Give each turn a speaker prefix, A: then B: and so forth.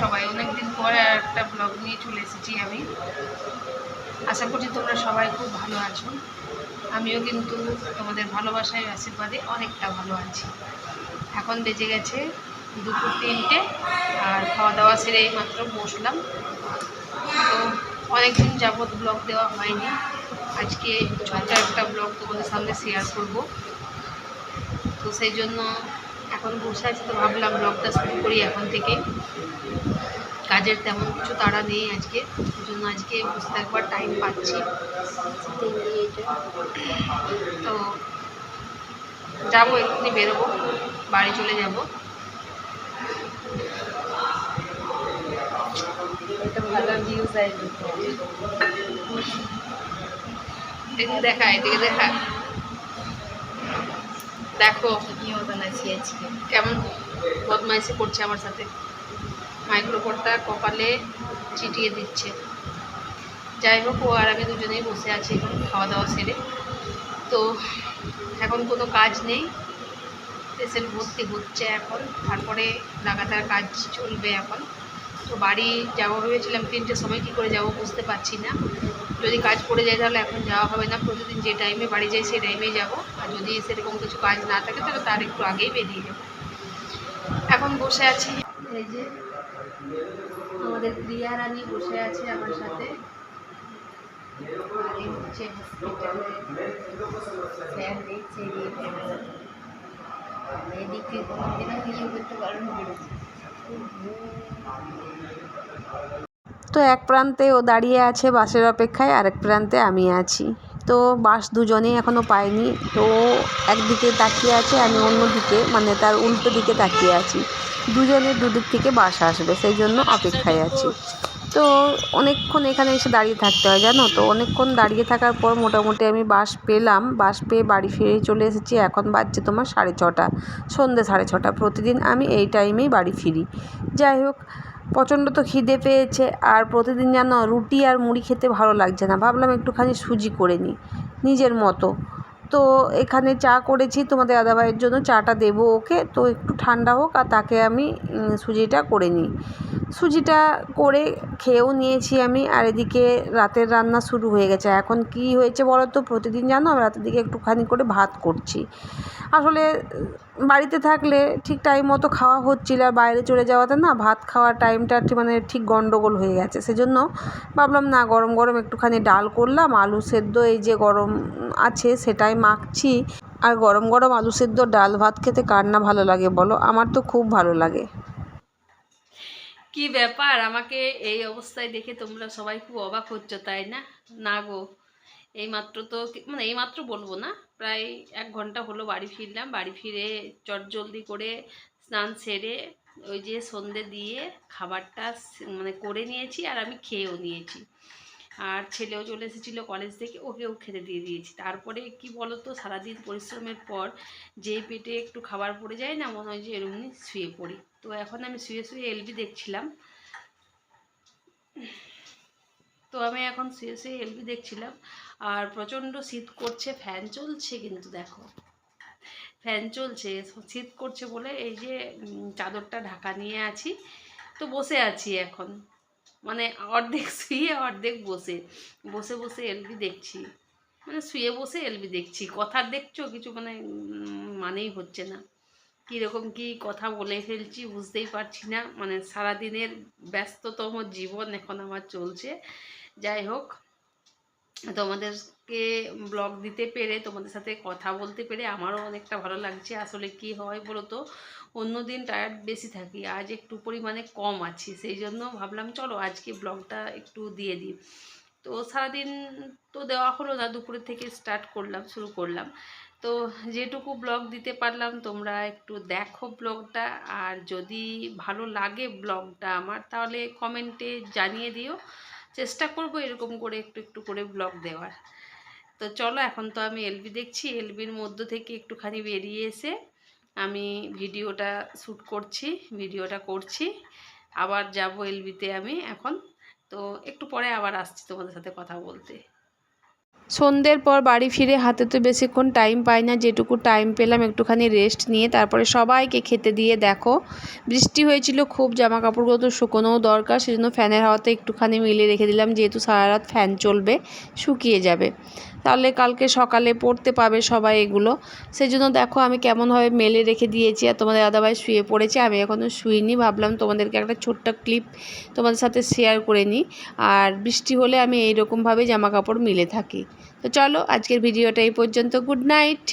A: সবাই? অনেকদিন পরে একটা ব্লগ নিয়ে চলে এসেছি আমি। আশা করছি তোমরা সবাই খুব ভালো আছো। আমিও কিন্তু তোমাদের ভালোবাসায়, আশীর্বাদে অনেকটা ভালো আছি। এখন বেজে গেছে দুপুর তিনটে আর খাওয়া দাওয়া সেরে এই মাত্র বসলাম। তো অনেকদিন যাবৎ ব্লগ দেওয়া হয়নি। আজকে ছোট্ট একটা ব্লগ তোমাদের সামনে শেয়ার করব। তো সেই জন্য এখন বসে আছি তো ভাবলাম ব্লগটা শুরু করি এখন থেকে। কাজের তেমন কিছু তাড়া নেই আজকে ওই জন্য আজকে বসে থাকবার টাইম পাচ্ছি। তো যাব এক্ষুনি বেরোবো বাড়ি চলে যাব। দেখা এদিকে দেখা। দেখো কেমন বদমাইশি করছে আমার সাথে। মাইক্রোফোনটা কপালে চিটিয়ে দিচ্ছে। যাই হোক, ও আর আমি দুজনেই বসে আছি এখন খাওয়া দাওয়া সেরে। তো এখন কোনো কাজ নেই। পেশেন্ট ভর্তি হচ্ছে এখন। তারপরে লাগাতার কাজ চলবে এখন। তো বাড়ি যাব ভেবেছিলাম তিনটের সময় কী করে যাব বুঝতে পারছি না। যদি কাজ পড়ে যায় তাহলে এখন যাওয়া হবে না, প্রতিদিন যে টাইমে বাড়ি যাই সেই টাইমেই যাব। আর যদি সেরকম কিছু কাজ না থাকে তাহলে তার একটু আগেই বেরিয়ে যাব। এখন বসে আছি। এই যে আমাদের প্রিয়া রানী বসে আছে আমার সাথে।
B: করতে বেরোচ্ছে
C: তো এক প্রান্তে ও দাঁড়িয়ে আছে বাসের অপেক্ষায়, আরেক প্রান্তে আমি আছি। তো বাস দুজনেই এখনও পাইনি তো একদিকে তাকিয়ে আছে, আমি অন্যদিকে মানে তার উল্টো দিকে তাকিয়ে আছি। দুজনের দুদিক থেকে বাস আসবে, সেই জন্য অপেক্ষায় আছি। তো অনেকক্ষণ এখানে এসে দাঁড়িয়ে থাকতে হয়, জানো? তো অনেকক্ষণ দাঁড়িয়ে থাকার পর মোটামুটি আমি বাস পেলাম। বাস পেয়ে বাড়ি ফিরে চলে এসেছি। এখন বাজছে তোমার সাড়ে ছটা সন্ধ্যে সাড়ে ছটা। প্রতিদিন আমি এই টাইমেই বাড়ি ফিরি। যাই হোক, প্রচণ্ড তো খিদে পেয়েছে আর প্রতিদিন যেন রুটি আর মুড়ি খেতে ভালো লাগছে না। ভাবলাম একটুখানি সুজি করে নিই, নিজের মতো। তো এখানে চা করেছি, তোমাদের দাদাভাইয়ের জন্য চাটা দেবো ওকে। তো একটু ঠান্ডা হোক আর তাকে আমি সুজিটা করে নিই। সুজিটা করে খেয়েও নিয়েছি আমি, আর এদিকে রাতের রান্না শুরু হয়ে গেছে। এখন কি হয়েছে বলো তো? প্রতিদিন জানো, আমি রাতের দিকে একটুখানি করে ভাত করছি। আসলে বাড়িতে থাকলে ঠিক টাইম মতো খাওয়া হচ্ছিল, আর বাইরে চলে যাওয়াতে না ভাত খাওয়ার টাইমটা ঠিক মানে ঠিক গন্ডগোল হয়ে গেছে। সেজন্য ভাবলাম, না, গরম গরম একটুখানি ডাল করলাম, আলু সেদ্ধ, এই যে গরম আছে সেটাই মাখছি। আর গরম গরম আলু সেদ্ধ, ডাল ভাত খেতে কার না ভালো লাগে বলো? আমার তো খুব ভালো লাগে।
A: কি ব্যাপার? আমাকে এই অবস্থায় দেখে তোমরা সবাই খুব অবাক হচ্ছ, তাই না? না গো এই মাত্র তো মানে এই মাত্র বলব না, প্রায় এক ঘণ্টা হলো বাড়ি ফিরলাম, বাড়ি ফিরে চটজলদি করে স্নান সেরে ওই যে সন্ধে দিয়ে খাবারটা মানে করে নিয়েছি আর আমি খেয়েও নিয়েছি। আর ছেলেও চলে এসেছিল কলেজ থেকে, ওকেও খেতে দিয়ে দিয়েছি। তারপরে কি বলো তো সারাদিন পরিশ্রমের পর যেই পেটে একটু খাবার পড়ে যায় না, মনে হয় যে এরকমই শুয়ে পড়ি। তো এখন আমি শুয়ে শুয়ে এলবি দেখছিলাম। তো আমি এখন শুয়ে শুয়ে এলবি দেখছিলাম। আর প্রচণ্ড শীত করছে ফ্যান চলছে কিন্তু দেখো। ফ্যান চলছে, শীত করছে বলে এই যে চাদরটা ঢাকা নিয়ে আছি। তো বসে আছি এখন। মানে অর্ধেক শুয়ে, অর্ধেক বসে। বসে বসে এলবি দেখছি। মানে শুয়ে, বসে এলবি দেখছি। কথা দেখছ কিছু মানে মানেই হচ্ছে না। কীরকম কি কথা বলে ফেলছি বুঝতেই পারছি না। মানে সারাদিনের ব্যস্ততম জীবন এখন আমার চলছে। যাই হোক তোমাদেরকে ব্লগ দিতে পেরে, তোমাদের সাথে কথা বলতে পেরে আমারও অনেকটা ভালো লাগছে। আসলে কি হয় বলো তো অন্যদিন টায়ার্ড বেশি থাকি, আজ একটু পরিমাণে কম আছি, সেই জন্য ভাবলাম চলো আজকে ব্লগটা একটু দিয়ে দিই। তো সারাদিন তো দেওয়া হলো না, দুপুরের থেকে স্টার্ট করলাম, শুরু করলাম। তো যেটুকু ব্লগ দিতে পারলাম, তোমরা একটু দেখো ব্লগটা, আর যদি ভালো লাগে ব্লগটা আমার, তাহলে কমেন্টে জানিয়ে দিও। চেষ্টা করব এরকম করে একটু একটু করে ব্লগ দেওয়ার। তো চলো, এখন তো আমি এলবি দেখছি। এলবির মধ্য থেকে একটুখানি বেরিয়ে এসে আমি ভিডিওটা শ্যুট করছি, ভিডিওটা করছি। আবার যাব এলবিতে আমি এখন। তো একটু পরে আবার আসছি তোমাদের সাথে কথা বলতে। সন্ধ্যের পর বাড়ি ফিরে হাতে তো বেশিক্ষণ টাইম পাই না। যেটুকু টাইম পেলাম একটুখানি রেস্ট নিয়ে, তারপরে সবাইকে খেতে দিয়ে দেখো। বৃষ্টি হয়েছিল, খুব জামা কাপড়গুলো তো শুকোনোও দরকার। সেজন্য ফ্যানের হাওয়াতে একটুখানি মিলিয়ে রেখে দিলাম। যেহেতু সারা রাত ফ্যান চলবে, শুকিয়ে যাবে। তাহলে কালকে সকালে পড়তে পাবে সবাই এগুলো। সেই জন্য দেখো আমি কেমনভাবে মেলে রেখে দিয়েছি আর তোমাদের দাদাভাই শুয়ে পড়েছে, আমি এখনও শুইনি। ভাবলাম তোমাদেরকে একটা ছোট্ট ক্লিপ তোমাদের সাথে শেয়ার করে নিই। আর বৃষ্টি হলে আমি এইরকমভাবে জামা কাপড় মিলে থাকি। তো চলো আজকের ভিডিওটা এই পর্যন্ত। Good night!